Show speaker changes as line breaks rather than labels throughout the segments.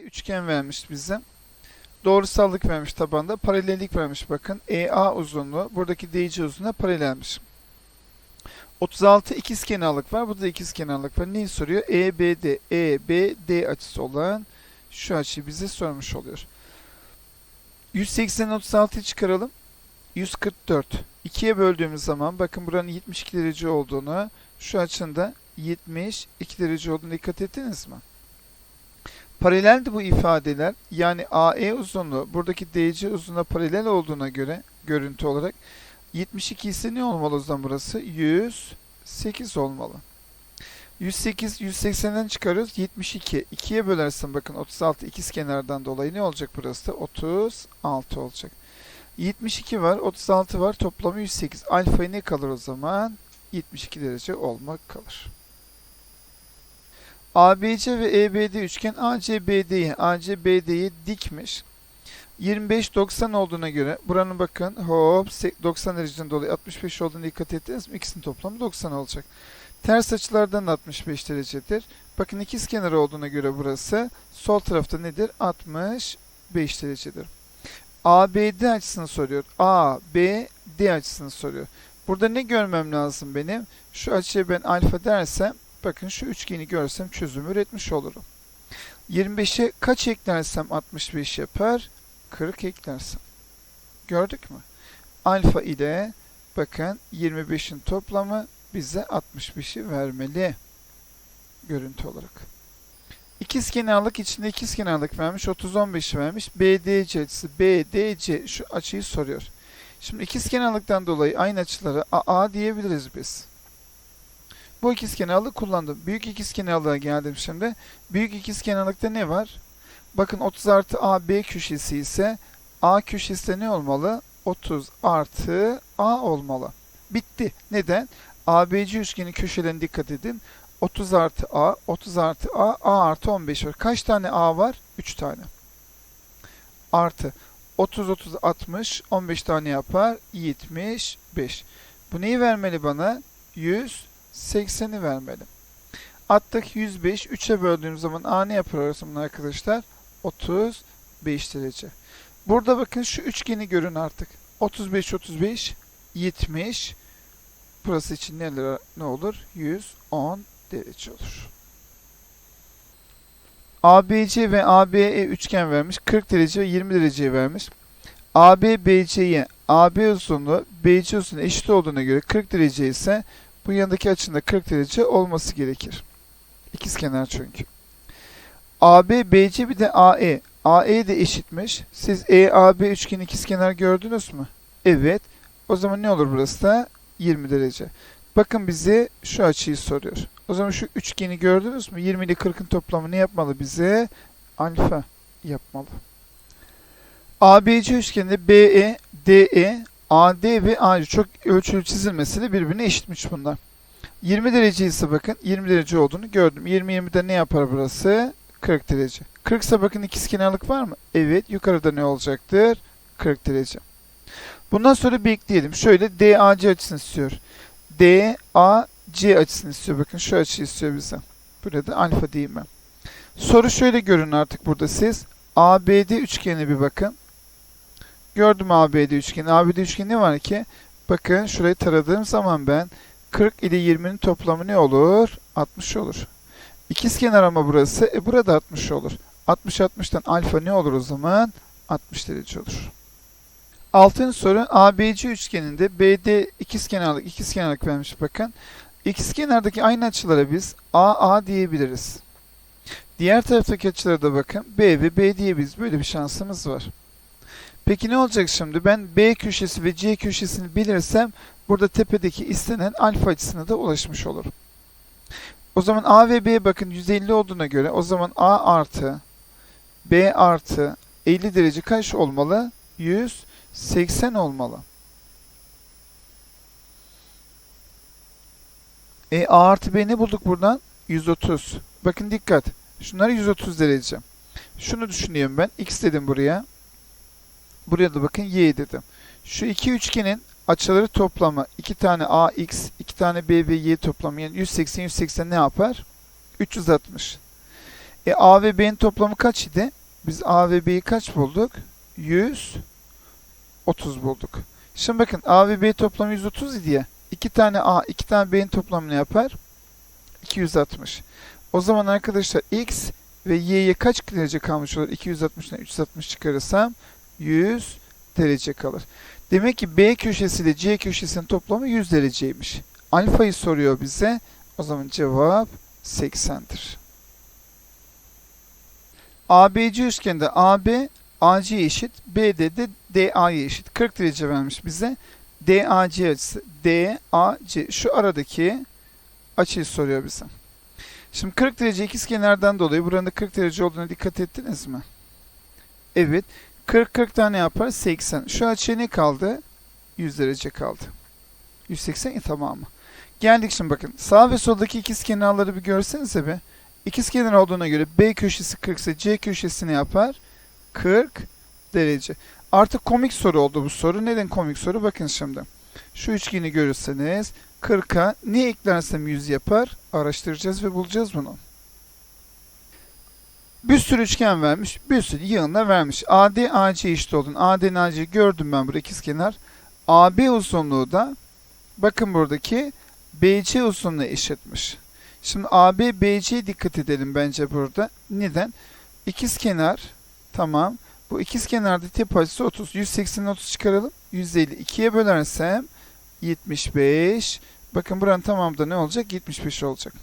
üçgen vermiş bize. Doğrusallık vermiş tabanda. Paralellik vermiş bakın. EA uzunluğu buradaki DC uzunluğuna paralelmiş. 36 ikizkenarlık var. Burada ikizkenarlık var. Neyi soruyor? EBD, EBD açısı olan şu açıyı bize sormuş oluyor. 180 36'yı çıkaralım. 144. 2'ye böldüğümüz zaman bakın buranın 72 derece olduğunu, şu açında 72 derece olduğunu dikkat ettiniz mi? Paraleldi bu ifadeler. Yani AE uzunluğu buradaki DC uzunluğuna paralel olduğuna göre görüntü olarak 72 ise ne olmalı o zaman burası? 108 olmalı. 108, 180'den çıkarıyoruz. 72. 2'ye bölersin bakın 36 ikiz kenardan dolayı ne olacak burası? 36 olacak. 72 var, 36 var. Toplamı 108. Alfa'ya ne kalır o zaman? 72 derece olmak kalır. ABC ve EBD üçgen ACBD'yi ACBD'yi dikmiş. 25-90 olduğuna göre buranın bakın hop se- 90 dereceden dolayı 65 olduğunu dikkat ettiniz mi? İkisinin toplamı 90 olacak. Ters açılardan da 65 derecedir. Bakın ikiz kenarı olduğuna göre burası sol tarafta nedir? 65 derecedir. ABD açısını soruyor. ABD açısını soruyor. Burada ne görmem lazım benim? Şu açıya ben alfa dersem bakın şu üçgeni görsem çözüm üretmiş olurum. 25'e kaç eklersem 65 yapar? 40 eklersem. Gördük mü? Alfa ile bakın 25'in toplamı bize 65'i vermeli. Görüntü olarak. İkizkenarlık içinde ikizkenarlık vermiş. 30-15'i vermiş. BDC. BDC şu açıyı soruyor. Şimdi ikizkenarlıktan dolayı aynı açıları AA diyebiliriz biz. Bu ikizkenarlığı kullandım. Büyük ikizkenarlığa geldim şimdi. Büyük ikizkenarlıkta ne var? Bakın 30 artı AB köşesi ise A köşesi de ne olmalı? 30 artı A olmalı. Bitti. Neden? ABC üçgeni köşelerine dikkat edin. 30 artı A, 30 artı A, A artı 15 var. Kaç tane A var? 3 tane. Artı 30, 30, 60, 15 tane yapar. 75. Bu neyi vermeli bana? 180'i vermeli. Attık 105. 3'e böldüğümüz zaman A ne yapar arkadaşlar? 35 derece. Burada bakın şu üçgeni görün artık. 35, 35, 70. Burası için ne olur? 110 derece olur. ABC ve ABE üçgen vermiş. 40 derece ve 20 derece vermiş. AB BC'ye AB uzunluğu BC uzunluğu eşit olduğuna göre 40 derece ise bu yanındaki açının da 40 derece olması gerekir. İkizkenar çünkü. AB BC bir de AE. AE de eşitmiş. Siz EAB üçgen ikizkenar gördünüz mü? Evet. O zaman ne olur burası da? 20 derece. Bakın bize şu açıyı soruyor. O zaman şu üçgeni gördünüz mü? 20 ile 40'ın toplamı ne yapmalı bize? Alfa yapmalı. ABC üçgeninde BE, DE, AD ve AC çok ölçülü çizilmesiyle birbirine eşitmiş bunlar. 20 derece ise bakın 20 derece olduğunu gördüm. 20-20'de ne yapar burası? 40 derece. 40 ise bakın ikizkenarlık var mı? Evet. Yukarıda ne olacaktır? 40 derece. Bundan sonra bekleyelim. Şöyle DAC açısını istiyor. DAC açısını istiyor. Bakın şu açıyı istiyor bize. Burada alfa diyeyim ben. Soru şöyle görün artık burada siz. ABD üçgeni bir bakın. Gördüm ABD üçgeni. ABD üçgeni var ki? Bakın şurayı taradığım zaman ben 40 ile 20'nin toplamı ne olur? 60 olur. İkizkenar ama burası. E burada 60 olur. 60 60'tan alfa ne olur o zaman? 60 derece olur. Altıncı soru ABC üçgeninde BD ikizkenarlık ikizkenarlık vermiş bakın. İkizkenardaki aynı açılara biz AA diyebiliriz. Diğer taraftaki açılara da bakın B ve B diyebiliriz. Böyle bir şansımız var. Peki ne olacak şimdi? Ben B köşesi ve C köşesini bilirsem burada tepedeki istenen alfa açısına da ulaşmış olurum. O zaman A ve B bakın 150 olduğuna göre o zaman A artı B artı 50 derece kaç olmalı? 180 olmalı. E A artı B ne bulduk buradan? 130. Bakın dikkat. Şunlar 130 derece. Şunu düşünüyorum ben. X dedim buraya. Buraya da bakın Y dedim. Şu iki üçgenin açıları toplamı 2 tane AX, 2 tane B ve Y toplamı yani 180 180 ne yapar? 360. E A ve B'nin toplamı kaç idi? Biz A ve B'yi kaç bulduk? 130 bulduk. Şimdi bakın A ve B toplamı 130 idi ya. 2 tane A, 2 tane B'nin toplamı ne yapar? 260. O zaman arkadaşlar X ve Y'ye kaç derece kalmış olur? 260'dan 360 çıkarırsam 100 derece kalır. Demek ki B köşesi ile C köşesinin toplamı 100 dereceymiş. Alfayı soruyor bize. O zaman cevap 80'dir. ABC üçgende AB AC eşit, BD de DA'ya eşit. 40 derece vermiş bize. DAC açısı, DAC şu aradaki açıyı soruyor bize. Şimdi 40 derece ikizkenardan dolayı buranın da 40 derece olduğuna dikkat ettiniz mi? Evet. 40 40 tane yapar 80. Şu açıya ne kaldı? 100 derece kaldı. 180 ya tamamı. Geldik şimdi bakın. Sağ ve soldaki ikizkenarları bir görsenize bir. İkizkenar olduğuna göre B köşesi 40 ise C köşesi ne yapar? 40 derece. Artık komik soru oldu bu soru. Neden komik soru? Bakın şimdi. Şu üçgeni görürseniz 40'a ne eklersem 100 yapar? Araştıracağız ve bulacağız bunu. Bir sürü üçgen vermiş. Bir sürü yığınla vermiş. AD AC eşit olduğunu. AD AC gördüm ben burada ikizkenar. AB uzunluğu da bakın buradaki BC uzunluğu eşitmiş. Şimdi AB BC'ye dikkat edelim bence burada. Neden? İkizkenar tamam. Bu ikizkenarda tip açısı 30. 180'den 30 çıkaralım. 150 2'ye bölersem 75. Bakın buranın tamamı da ne olacak? 75 olacak.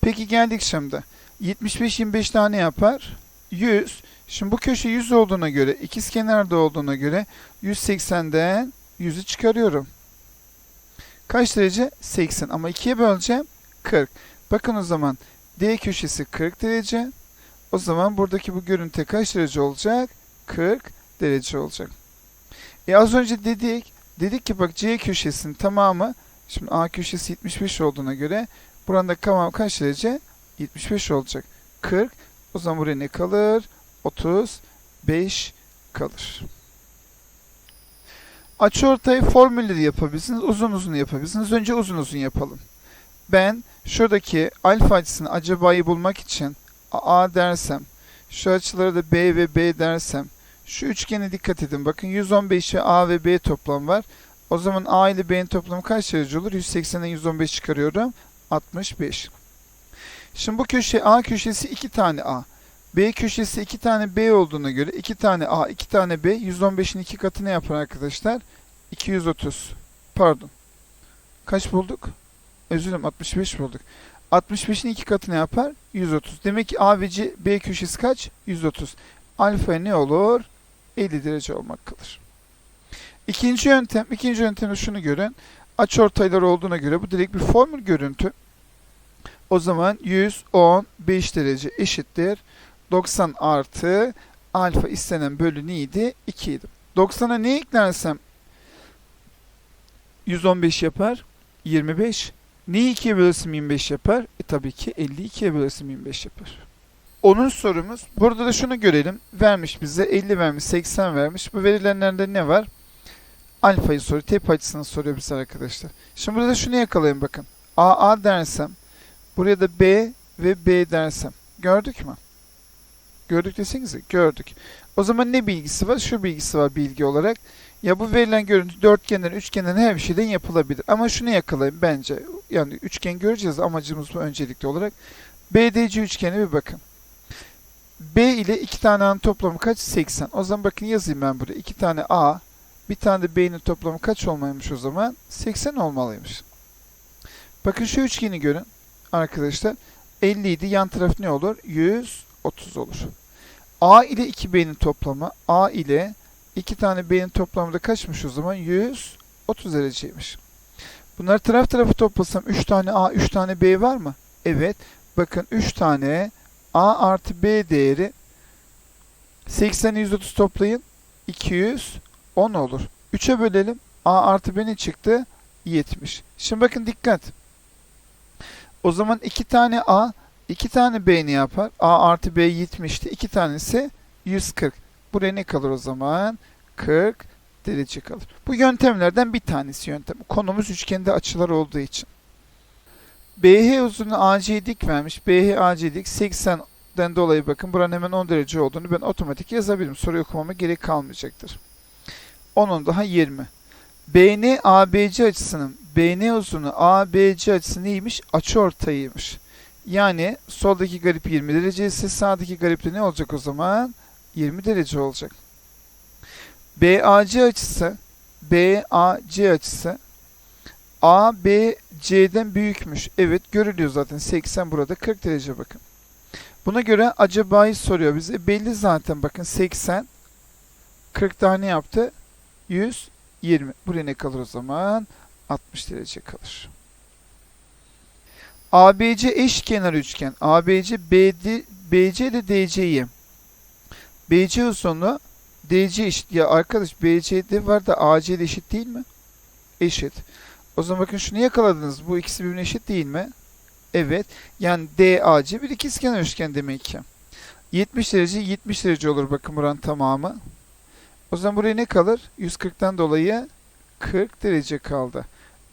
Peki geldik şimdi. 75 25 tane yapar. 100. Şimdi bu köşe 100 olduğuna göre, ikizkenarda olduğuna göre 180'den 100'ü çıkarıyorum. Kaç derece? 80. Ama 2'ye böleceğim. 40. Bakın o zaman D köşesi 40 derece. O zaman buradaki bu görüntü kaç derece olacak? 40 derece olacak. E az önce dedik. Dedik ki bak C köşesinin tamamı şimdi A köşesi 75 olduğuna göre buranın da tamamı kaç derece? 75 olacak. 40. O zaman buraya ne kalır? 35 kalır. Açıortay formülleri yapabilirsiniz. Uzun uzun yapabilirsiniz. Önce uzun uzun yapalım. Ben şuradaki alfa açısını acaba'yı bulmak için A dersem, şu açılara da B ve B dersem, şu üçgene dikkat edin. Bakın 115'e A ve B toplam var. O zaman A ile B'nin toplamı kaç derece olur? 180'den 115 çıkarıyorum. 65. Şimdi bu köşe A köşesi 2 tane A. B köşesi 2 tane B olduğuna göre 2 tane A, 2 tane B 115'in 2 katı ne yapar arkadaşlar? 230. Pardon. Kaç bulduk? Özür dilerim 65 bulduk. 65'in 2 katı ne yapar? 130. Demek ki A ve C, B köşesi kaç? 130. Alfa ne olur? 50 derece olmak kalır. İkinci yöntem, ikinci yöntemde şunu görün. Açıortaylar olduğuna göre bu direkt bir formül görüntü. O zaman 115 derece eşittir. 90 artı alfa istenen bölü neydi? 2 idi. 90'a ne eklersem 115 yapar? 25. Neyi 2'ye bölürsem 25 yapar? E tabii ki 52'ye bölürsem 25 yapar. Onun sorumuz. Burada da şunu görelim. Vermiş bize 50 vermiş, 80 vermiş. Bu verilenlerde ne var? Alfayı soruyor. Tep açısını soruyor bize arkadaşlar. Şimdi burada şunu yakalayın bakın. A A dersem buraya da B ve B dersem. Gördük mü? Gördük desenize. Gördük. O zaman ne bilgisi var? Şu bilgisi var bilgi olarak. Ya bu verilen görüntü dörtgenden, üçgenden her bir şeyden yapılabilir. Ama şunu yakalayın bence. Yani üçgen göreceğiz amacımız bu öncelikli olarak. BDC üçgene bir bakın. B ile iki tane A'nın toplamı kaç? 80. O zaman bakın yazayım ben buraya. İki tane A, bir tane de B'nin toplamı kaç olmalıymış o zaman? 80 olmalıymış. Bakın şu üçgeni görün arkadaşlar. 50 idi. Yan taraf ne olur? 130 olur. A ile 2B'nin toplamı A ile 2 tane B'nin toplamı da kaçmış o zaman? 130 dereceymiş. Bunları taraf tarafı toplasam 3 tane A, 3 tane B var mı? Evet. Bakın 3 tane A artı B değeri 80'i 130 toplayın. 210 olur. 3'e bölelim. A artı B ne çıktı? 70. Şimdi bakın dikkat. O zaman 2 tane A, 2 tane B ne yapar? A artı B 70'ti. 2 tanesi 140. Buraya ne kalır o zaman? 40 derece kalır. Bu yöntemlerden bir tanesi yöntem. Konumuz üçgende açılar olduğu için. BH uzunluğu AC dik vermiş. BH AC dik 80 den dolayı bakın buranın hemen 10 derece olduğunu ben otomatik yazabilirim. Soruyu okumama gerek kalmayacaktır. 10'un daha 20. BN ABC açısının BN uzunluğu ABC açısı neymiş? Açıortayıymış. Yani soldaki garip 20 derece ise sağdaki garip de ne olacak o zaman? 20 derece olacak. BAC açısı BAC açısı ABC'den büyükmüş. Evet görülüyor zaten 80 burada 40 derece bakın. Buna göre acaba'yı soruyor bize. Belli zaten bakın 80 40 tane yaptı. 120. Buraya ne kalır o zaman? 60 derece kalır. ABC eşkenar üçgen. ABC BD, BC ile DC'yi. BC uzunluğu DC eşit. Ya arkadaş BC'de var da AC de eşit değil mi? Eşit. O zaman bakın şunu yakaladınız. Bu ikisi birbirine eşit değil mi? Evet. Yani DAC bir ikizkenar üçgen demek ki. 70 derece 70 derece olur bakın buranın tamamı. O zaman buraya ne kalır? 140'tan dolayı 40 derece kaldı.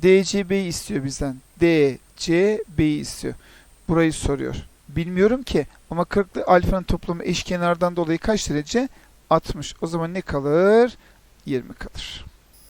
DCB'yi istiyor bizden. DCB'yi istiyor. Burayı soruyor. Bilmiyorum ki ama 40 ile alfanın toplamı eşkenardan dolayı kaç derece? 60. O zaman ne kalır? 20 kalır.